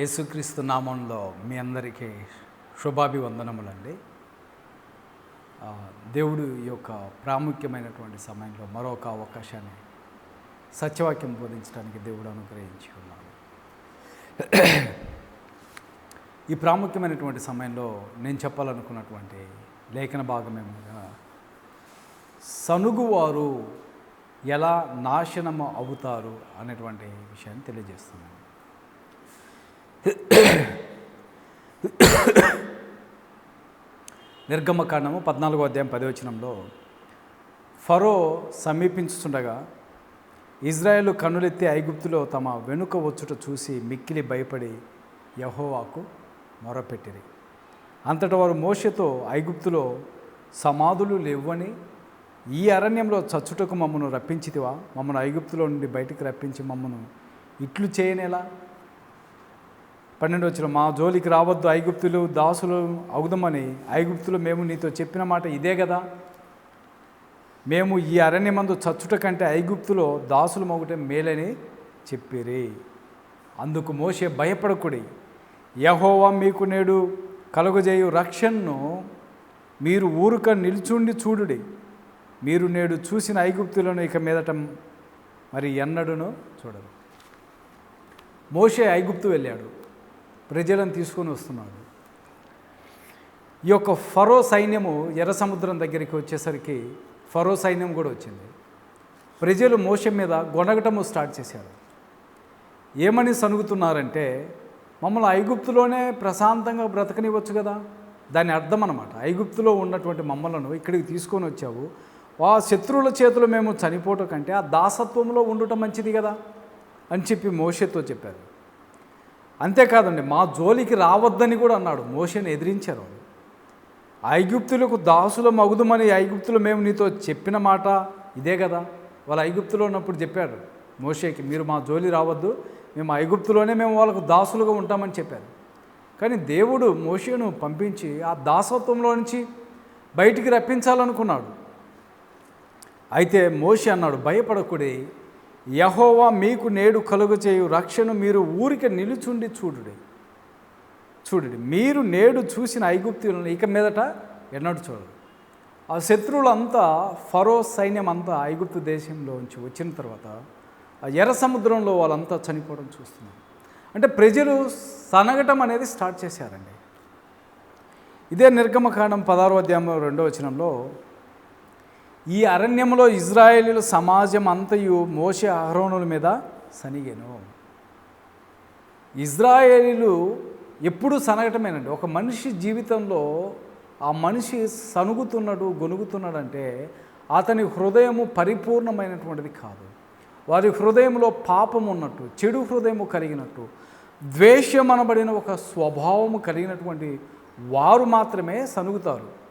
యేసుక్రీస్తు నామంలో మీ అందరికీ శుభాభివందనములండి. దేవుడు ఈ యొక్క ప్రాముఖ్యమైనటువంటి సమయంలో మరొక అవకాశాన్ని సత్యవాక్యం బోధించడానికి దేవుడు అనుగ్రహించి ఉన్నాడు. ఈ ప్రాముఖ్యమైనటువంటి సమయంలో నేను చెప్పాలనుకున్నటువంటి లేఖన భాగం ఏమనగా సనుగువారు ఎలా నాశనము అవుతారు? అనేటువంటి విషయాన్ని తెలియజేస్తున్నాను. నిర్గమకాండము పద్నాలుగో అధ్యాయం పదవచనంలో ఫరో సమీపించుతుండగా ఇజ్రాయేల్ కన్నులెత్తి ఐగుప్తులో తమ వెనుక వచ్చుట చూసి మిక్కిలి భయపడి యహోవాకు మొరపెట్టిరి. అంతట వారు మోషతో ఐగుప్తులో సమాధులు లేవని ఈ అరణ్యంలో చచ్చుటకు మమ్మను రప్పించితివా? మమ్మను ఐగుప్తులో నుండి బయటికి రప్పించి మమ్మను ఇట్లు చేయనేలా? పన్నెండు వచ్చిన మా జోలికి రావద్దు ఐగుప్తులు దాసులు అవుదామని ఐగుప్తులు మేము నీతో చెప్పిన మాట ఇదే కదా? మేము ఈ అరణ్యమందు చచ్చుట కంటే ఐగుప్తులో దాసులు మొగటే మేలని చెప్పిరి. అందుకు మోసే భయపడకుడి. యహోవా మీకు నేడు కలుగజేయు రక్షణను మీరు ఊరుక నిల్చుండి చూడుడి. మీరు నేడు చూసిన ఐగుప్తులను ఇక మీదట మరి ఎన్నడూను చూడరు. మోషే ఐగుప్తు వెళ్ళాడు. ప్రజలను తీసుకొని వస్తున్నాడు. ఈ యొక్క ఫరో సైన్యము ఎర్ర సముద్రం దగ్గరికి వచ్చేసరికి ఫరో సైన్యం కూడా వచ్చింది. ప్రజలు మోసం మీద గొనగటము స్టార్ట్ చేశారు. ఏమని సనుగుతున్నారంటే మమ్మల్ని ఐగుప్తులోనే ప్రశాంతంగా బ్రతకనివ్వచ్చు కదా? దాని అర్థం అనమాట ఐగుప్తులో ఉన్నటువంటి మమ్మలను ఇక్కడికి తీసుకొని వచ్చావు. ఆ శత్రువుల చేతిలో మేము చనిపోవటం కంటే ఆ దాసత్వంలో ఉండటం మంచిది కదా? అని చెప్పి మోషతో చెప్పారు. అంతేకాదండి మా జోలికి రావద్దని కూడా అన్నాడు. మోషన్ ఎదిరించారు ఐగుప్తులకు దాసుల మగుదుమని ఐగుప్తులు మేము నీతో చెప్పిన మాట ఇదే కదా? వాళ్ళు ఐగుప్తులో ఉన్నప్పుడు చెప్పారు మోషేకి మీరు మా జోలి రావద్దు మేము ఐగుప్తులోనే మేము వాళ్ళకు దాసులుగా ఉంటామని చెప్పారు. కానీ దేవుడు మోషేను పంపించి ఆ దాసత్వంలో నుంచి బయటికి రప్పించాలనుకున్నాడు. అయితే మోషే అన్నాడు భయపడకుడి యహోవా మీకు నేడు కలుగు చేయు రక్షణ మీరు ఊరికే నిలుచుండి చూడుడి. చూడండి మీరు నేడు చూసిన ఐగుప్తులను ఇక మీదట ఎన్నడూ చూడరు. ఆ శత్రువులంతా ఫరో సైన్యం అంతా ఐగుప్తు దేశంలోంచి వచ్చిన తర్వాత ఆ ఎర్ర సముద్రంలో వాళ్ళంతా చనిపోవడం చూస్తున్నాం అంటే ప్రజలు సనగటం అనేది స్టార్ట్ చేశారండి. ఇదే నిర్గమకాండం పదారో అధ్యాయం రెండో వచనంలో ఈ అరణ్యంలో ఇజ్రాయేలీల సమాజం అంతయు మోసే అహరోనుల మీద సనిగెను. ఇజ్రాయేలీలు ఎప్పుడు సనగటమేనండి. ఒక మనిషి జీవితంలో ఆ మనిషి సనుగుతున్నాడు గొనుగుతున్నాడంటే అతని హృదయము పరిపూర్ణమైనటువంటిది కాదు. వారి హృదయంలో పాపం ఉన్నట్టు చెడు హృదయము కలిగినట్టు ద్వేషం అనబడిన ఒక స్వభావము కలిగినటువంటి వారు మాత్రమే సనుగుతారు.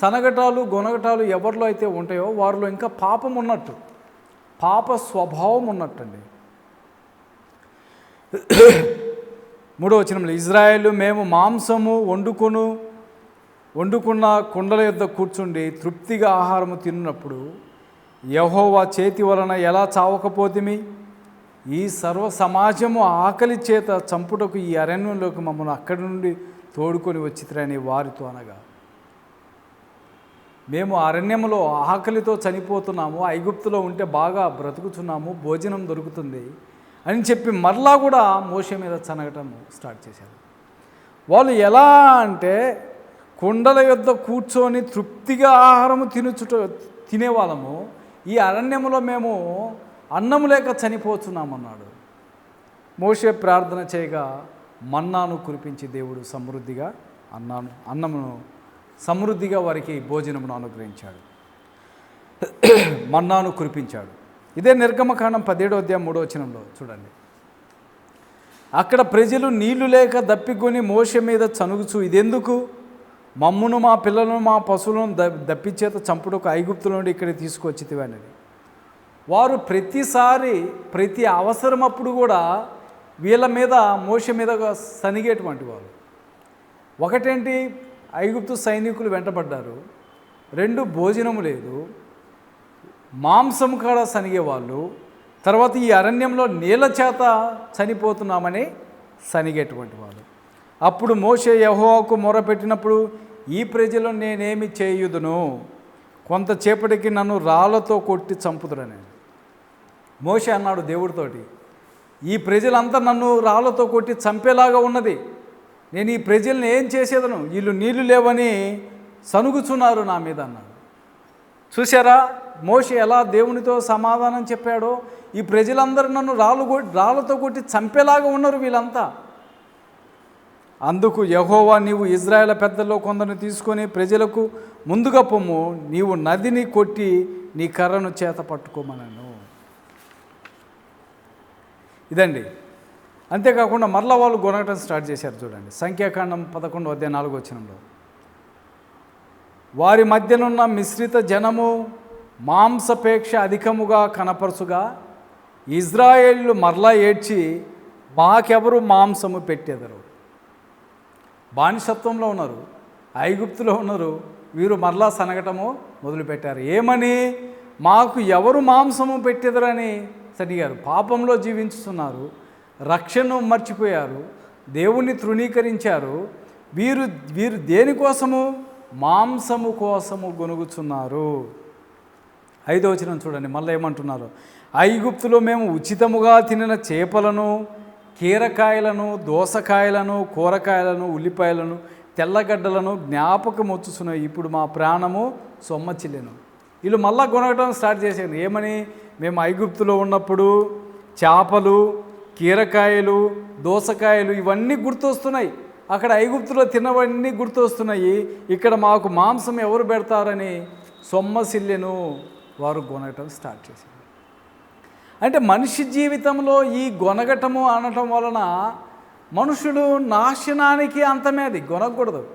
సనగటాలు గొనగటాలు ఎవరిలో అయితే ఉంటాయో వారిలో ఇంకా పాపం ఉన్నట్టు. పాప స్వభావం ఉన్నట్టండి. మూడో వచనంలో ఇజ్రాయేల్ మేము మాంసము వండుకొను వండుకున్న కుండల యొద్ద కూర్చుండి తృప్తిగా ఆహారము తిన్నప్పుడు యహోవా చేతి వలన ఎలా చావకపోతిమి? ఈ సర్వ సమాజము ఆకలి చేత చంపుటకు ఈ అరణ్యంలోకి మమ్మల్ని అక్కడి నుండి తోడుకొని వచ్చిత్రని వారితో అనగా మేము అరణ్యంలో ఆకలితో చనిపోతున్నాము ఐగుప్తులో ఉంటే బాగా బ్రతుకుతున్నాము భోజనం దొరుకుతుంది అని చెప్పి మరలా కూడా మోస మీద చనగటం స్టార్ట్ చేశారు. వాళ్ళు ఎలా అంటే కుండల యొద్ద కూర్చొని తృప్తిగా ఆహారము తినుచుట తినేవాళ్ళము. ఈ అరణ్యంలో మేము అన్నం లేక చనిపోతున్నామన్నాడు. మోసే ప్రార్థన చేయగా మన్నాను కురిపించి దేవుడు సమృద్ధిగా అన్నాను అన్నమును సమృద్ధిగా వారికి భోజనమును అనుగ్రహించాడు. మన్నాను కురిపించాడు. ఇదే నిర్గమకాండం పదిహేడో అధ్యాయం మూడో వచనంలో చూడండి. అక్కడ ప్రజలు నీళ్ళు లేక దప్పికొని మోస మీద చనుగుచు ఇదెందుకు? మమ్మును మా పిల్లలను మా పశువులను ద దప్పిచేత చంపుడుకు ఐగుప్తుల నుండి ఇక్కడికి తీసుకొచ్చితివి వారు ప్రతిసారి ప్రతి అవసరం అప్పుడు కూడా వీళ్ళ మీద మోస మీద సనిగేటువంటి వారు ఒకటేంటి? ఐగుప్తు సైనికులు వెంటబడ్డారు. రెండు భోజనము లేదు. మాంసం కాడ సనిగేవాళ్ళు తర్వాత ఈ అరణ్యంలో నీళ్ళ చేత చనిపోతున్నామని సనిగేటువంటి వాళ్ళు. అప్పుడు మోషే యహోవాకు మొరపెట్టినప్పుడు ఈ ప్రజలు నేనేమి చేయుదును? కొంతసేపటికి నన్ను రాళ్ళతో కొట్టి చంపుదురని మోషే అన్నాడు దేవుడితోటి ఈ ప్రజలంతా నన్ను రాళ్ళతో కొట్టి చంపేలాగా ఉన్నది. నేను ఈ ప్రజల్ని ఏం చేసేదను? వీళ్ళు నీళ్ళు లేవని సనుగుచున్నారు నా మీద అన్నాడు. చూసారా మోష ఎలా దేవునితో సమాధానం చెప్పాడో? ఈ ప్రజలందరూ నన్ను రాళ్ళు కొట్టి రాళ్ళతో కొట్టి చంపేలాగా ఉన్నారు వీళ్ళంతా. అందుకు యహోవా నీవు ఇజ్రాయెల్ పెద్దల్లో కొందరిని తీసుకొని ప్రజలకు ముందుగా పొమ్ము నీవు నదిని కొట్టి నీ కర్రను చేత పట్టుకోమనను. ఇదండి. అంతేకాకుండా మరలా వాళ్ళు గొనగటం స్టార్ట్ చేశారు చూడండి. సంఖ్యాకాండం పదకొండు అధ్యాయ నాలుగు వచ్చినంలో వారి మధ్యనున్న మిశ్రిత జనము మాంసపేక్ష అధికముగా కనపరచుగా ఇజ్రాయేళ్ళు మరలా ఏడ్చి మాకెవరు మాంసము పెట్టెదరు? బానిసత్వంలో ఉన్నారు ఐగుప్తులో ఉన్నారు వీరు మరలా సనగటము మొదలుపెట్టారు. ఏమని? మాకు ఎవరు మాంసము పెట్టెదరని? సరిగారు పాపంలో జీవించుతున్నారు రక్షణను మర్చిపోయారు దేవుణ్ణి తృణీకరించారు. వీరు వీరు దేనికోసము మాంసము కోసము గొనుగుచున్నారు. ఐదో వచనం చూడండి మళ్ళీ ఏమంటున్నారు? ఐగుప్తులో మేము ఉచితముగా తినిన చేపలను కీరకాయలను దోసకాయలను కూరకాయలను ఉల్లిపాయలను తెల్లగడ్డలను జ్ఞాపకం వచ్చుతున్నాయి ఇప్పుడు మా ప్రాణము సొమ్మచిల్లెను. వీళ్ళు మళ్ళా కొనగటం స్టార్ట్ చేశారు. ఏమని? మేము ఐగుప్తులో ఉన్నప్పుడు చేపలు కీరకాయలు దోసకాయలు ఇవన్నీ గుర్తొస్తున్నాయి. అక్కడ ఐగుప్తులో తిన్నవన్నీ గుర్తొస్తున్నాయి. ఇక్కడ మాకు మాంసం ఎవరు పెడతారని సొమ్మసిల్లెను వారు గొనగటం స్టార్ట్ చేశారు. అంటే మనిషి జీవితంలో ఈ గొనగటము అనటం వలన మనుషులు నాశనానికి అంతమే అది గొనకూడదు.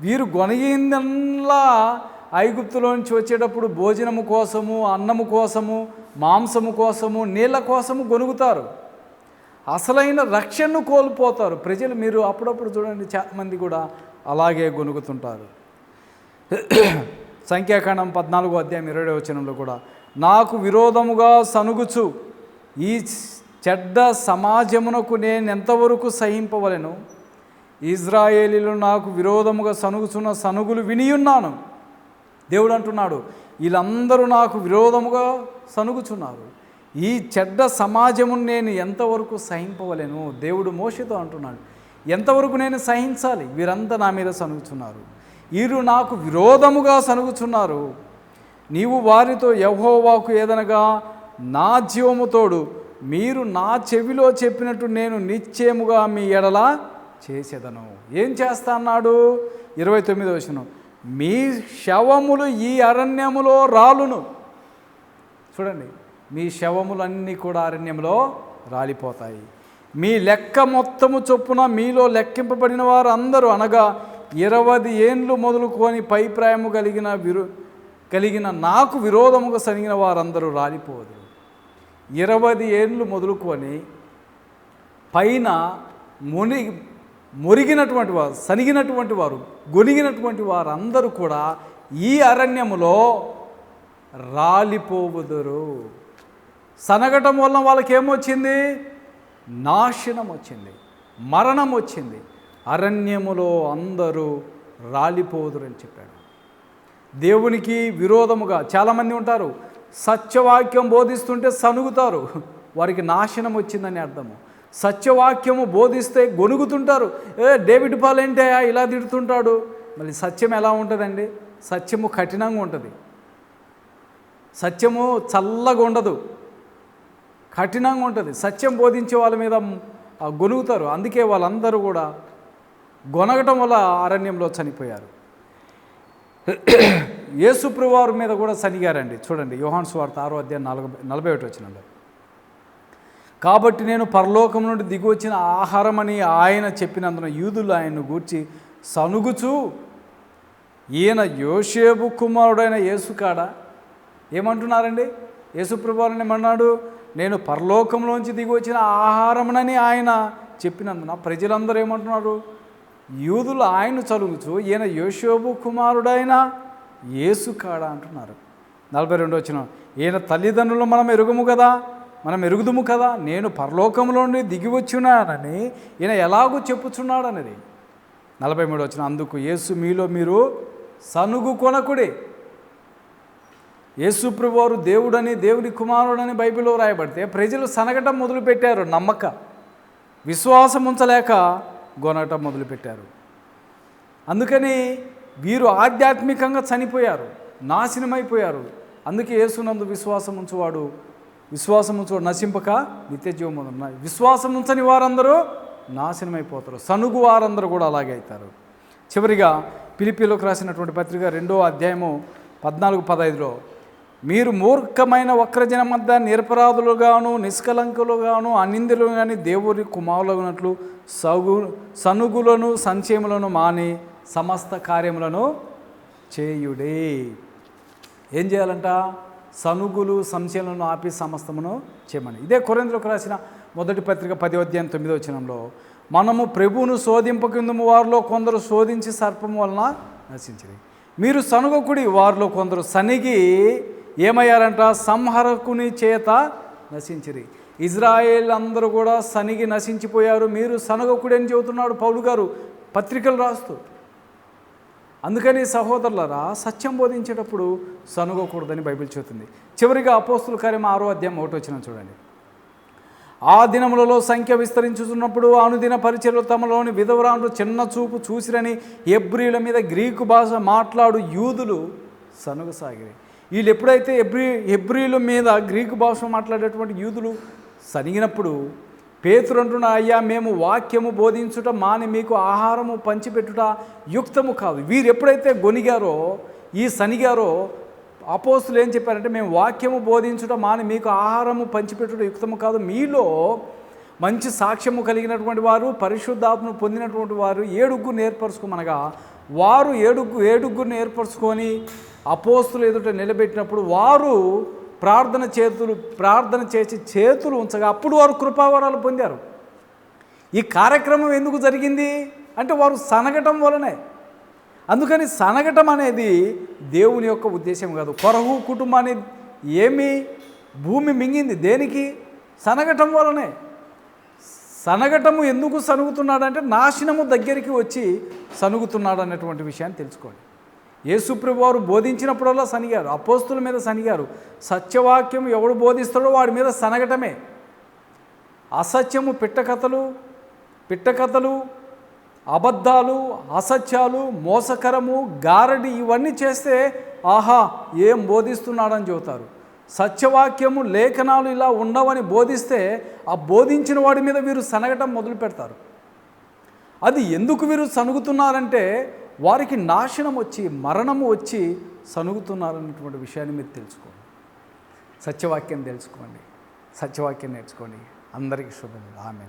వీరు గొనగిందల్లా ఐగుప్తులోంచి వచ్చేటప్పుడు భోజనము కోసము అన్నము కోసము మాంసము కోసము నీళ్ళ కోసము గొనుగుతారు. అసలైన రక్షణను కోల్పోతారు. ప్రజలు మీరు అప్పుడప్పుడు చూడండి చాలామంది కూడా అలాగే గొనుగుతుంటారు. సంఖ్యాకాండం పద్నాలుగో అధ్యాయం ఇరవై వచనంలో కూడా నాకు విరోధముగా సనుగుచు. ఈ చెడ్డ సమాజమునకు నేను ఎంతవరకు సహింపవలెను? ఇజ్రాయేలీలు నాకు విరోధముగా సనుగుచున్న సనుగులు వినియున్నాను. దేవుడు అంటున్నాడు వీళ్ళందరూ నాకు విరోధముగా సనుగుచున్నారు. ఈ చెడ్డ సమాజమును నేను ఎంతవరకు సహింపవలేను? దేవుడు మోషతో అంటున్నాడు. ఎంతవరకు నేను సహించాలి? వీరంతా నా మీద సనుగుచున్నారు వీరు నాకు విరోధముగా సనుగుచున్నారు నీవు వారితో యహోవాకు ఏదనగా నా జీవముతోడు మీరు నా చెవిలో చెప్పినట్టు నేను నిశ్చయముగా మీ ఎడల చేసేదను. ఏం చేస్తా అన్నాడు? ఇరవై తొమ్మిది వచ్చిన మీ శవములు ఈ అరణ్యములో రాలును. చూడండి. మీ శవములన్నీ కూడా అరణ్యంలో రాలిపోతాయి. మీ లెక్క మొత్తము చొప్పున మీలో లెక్కింపబడిన వారు అందరూ అనగా ఇరవై ఏండ్లు మొదలుకొని పైప్రాయము కలిగిన విరు కలిగిన నాకు విరోధముగా సరిగిన వారందరూ రాలిపోదు ఇరవై ఏండ్లు మొదలుకొని పైన ముని మురిగినటువంటి వారు సనిగినటువంటి వారు గొనిగినటువంటి వారందరూ కూడా ఈ అరణ్యములో రాలిపోవుదురు. సనగటం వలన వాళ్ళకి ఏమొచ్చింది నాశనం వచ్చింది మరణం వచ్చింది అరణ్యములో అందరూ రాలిపోదురని చెప్పాడు. దేవునికి విరోధముగా చాలామంది ఉంటారు. సత్యవాక్యం బోధిస్తుంటే సనుగుతారు. వారికి నాశనం వచ్చిందని అర్థము. సత్యవాక్యము బోధిస్తే గొనుగుతుంటారు. ఏ డేవిడ్ పాల్ ఏంటే ఇలా తిడుతుంటాడు? మళ్ళీ సత్యం ఎలా ఉంటుందండి? సత్యము కఠినంగా ఉంటుంది. సత్యము చల్లగా ఉండదు. కఠినంగా ఉంటుంది. సత్యం బోధించే వాళ్ళ మీద గొనుగుతారు అందుకే వాళ్ళందరూ కూడా గొనగటం వల్ల అరణ్యంలో చనిపోయారు. యేసుప్రవారు మీద కూడా చనిగారండి చూడండి యోహాన్ స్వార్త ఆరో అధ్యాయం నలభై నలభై ఒకటి వచ్చినండి కాబట్టి నేను పరలోకం నుండి దిగి వచ్చిన అని ఆయన చెప్పినందున యూదులు ఆయన్ను గూర్చి సనుగుచు ఈయన యోషేబు కుమారుడైన యేసుకాడ? ఏమంటున్నారండి? యేసుప్రభుని ఏమన్నాడు? నేను పరలోకంలోంచి దిగి వచ్చిన ఆహారమునని ఆయన చెప్పినందున ప్రజలందరూ ఏమంటున్నారు? యూదులు ఆయన చదువుచు ఈయన యోషోబు కుమారుడైన యేసు కాడా అంటున్నారు. నలభై రెండు వచ్చిన ఈయన తల్లిదండ్రులు మనం ఎరుగుము కదా? మనం ఎరుగుదుము కదా? నేను పరలోకంలో నుండి దిగి వచ్చున్నానని ఈయన ఎలాగూ చెప్పుచున్నాడనేది. నలభై మూడు వచ్చిన అందుకు యేసు మీలో మీరు సనుగు కొనకుడే. యేసుప్రభువారు దేవుడని దేవుని కుమారుడని బైబిల్లో రాయబడితే ప్రజలు సనగటం మొదలుపెట్టారు నమ్మక. విశ్వాసం ఉంచలేక గొనటం మొదలుపెట్టారు. అందుకని వీరు ఆధ్యాత్మికంగా చనిపోయారు నాశనమైపోయారు. అందుకే యేసునందు విశ్వాసం ఉంచువాడు విశ్వాసం ఉంచువాడు నశింపక నిత్య జీవం విశ్వాసం ఉంచని వారందరూ నాశనమైపోతారు సనుగు వారందరూ కూడా అలాగే అవుతారు. చివరిగా పిలిపిలోకి రాసినటువంటి పత్రిక రెండో అధ్యాయము పద్నాలుగు పదహైదులో మీరు మూర్ఖమైన వక్రజన మధ్య నిరపరాధులుగాను నిష్కలంకులుగాను అనిందులు కానీ దేవుని కుమారులగునట్లు సగు సనుగులను సంచయములను మాని సమస్త కార్యములను చేయుడే. ఏం చేయాలంట? సనుగులు సంశయములను ఆపి సమస్తమును చేయమని. ఇదే కొరేంద్రకు రాసిన మొదటి పత్రిక పది అధ్యాయం తొమ్మిదో వచనంలో మనము ప్రభువును శోధింపకిందుము వారిలో కొందరు శోధించి సర్పము వలన నశించింది మీరు సనుగకుడి వారిలో కొందరు సనిగి ఏమయ్యారంట? సంహరకుని చేత నశించిరి. ఇజ్రాయేల్ అందరూ కూడా సనిగి నశించిపోయారు. మీరు సనగకుడి అని చెబుతున్నాడు పౌలు గారు. పత్రికలు రాస్తూ. అందుకని సహోదరులరా సత్యం బోధించేటప్పుడు సనుగకూడదని బైబిల్ చెబుతుంది. చివరిగా అపోస్తుల కార్యం ఆరో అధ్యాయం ఒకటి వచ్చిన చూడండి. ఆ దినములలో సంఖ్య విస్తరించుతున్నప్పుడు అనుదిన పరిచయలు తమలోని విధవరాండ్రు చిన్న చూపు చూసిరని ఎబ్రిల మీద గ్రీకు భాష మాట్లాడు యూదులు సనుగసాగిరి. వీళ్ళు ఎప్పుడైతే ఎబ్రీ ఎబ్రీల మీద గ్రీకు భాష మాట్లాడేటువంటి యూదులు సనిగినప్పుడు పేతురు అంటున్న అయ్యా మేము వాక్యము బోధించుట మాని మీకు ఆహారము పంచిపెట్టుట యుక్తము కాదు. వీరు ఎప్పుడైతే గొనిగారో ఈ సనిగారో అపోస్తులు ఏం చెప్పారంటే మేము వాక్యము బోధించుట మాని మీకు ఆహారము పంచిపెట్టుట యుక్తము కాదు. మీలో మంచి సాక్ష్యము కలిగినటువంటి వారు పరిశుద్ధాత్మను పొందినటువంటి వారు ఏడుగురు ఏర్పరచుకోమనగా వారు ఏడుగు ఏడుగురిని ఏర్పరచుకొని అపోస్తులు ఎదుట నిలబెట్టినప్పుడు వారు ప్రార్థన చేతులు ప్రార్థన చేసి చేతులు ఉంచగా అప్పుడు వారు కృపావరాలు పొందారు. ఈ కార్యక్రమం ఎందుకు జరిగింది? అంటే వారు సనగటం వలనే. అందుకని సనగటం అనేది దేవుని యొక్క ఉద్దేశం కాదు. కొరహు కుటుంబాన్ని ఏమి భూమి మింగింది దేనికి? సనగటం వలనే. సనగటము ఎందుకు సనుగుతున్నాడంటే నాశనము దగ్గరికి వచ్చి సనుగుతున్నాడు అన్నటువంటి విషయాన్ని తెలుసుకోండి. యేసుప్రభు వారు బోధించినప్పుడల్లా సనిగారు అపోస్తుల మీద సనిగారు. సత్యవాక్యం ఎవడు బోధిస్తాడో వాడి మీద సనగటమే. అసత్యము పిట్టకథలు పిట్టకథలు అబద్ధాలు అసత్యాలు మోసకరము గారడి ఇవన్నీ చేస్తే ఆహా ఏం బోధిస్తున్నాడని చెబుతారు. సత్యవాక్యము లేఖనాలు ఇలా ఉండవని బోధిస్తే ఆ బోధించిన వాడి మీద వీరు సనగటం మొదలు పెడతారు. అది ఎందుకు వీరు సనుగుతున్నారంటే వారికి నాశనం వచ్చి మరణము వచ్చి సనుగుతున్నారనేటువంటి విషయాన్ని మీరు తెలుసుకోండి. సత్యవాక్యం తెలుసుకోండి. సత్యవాక్యం నేర్చుకోండి. అందరికీ శుభం ఆమె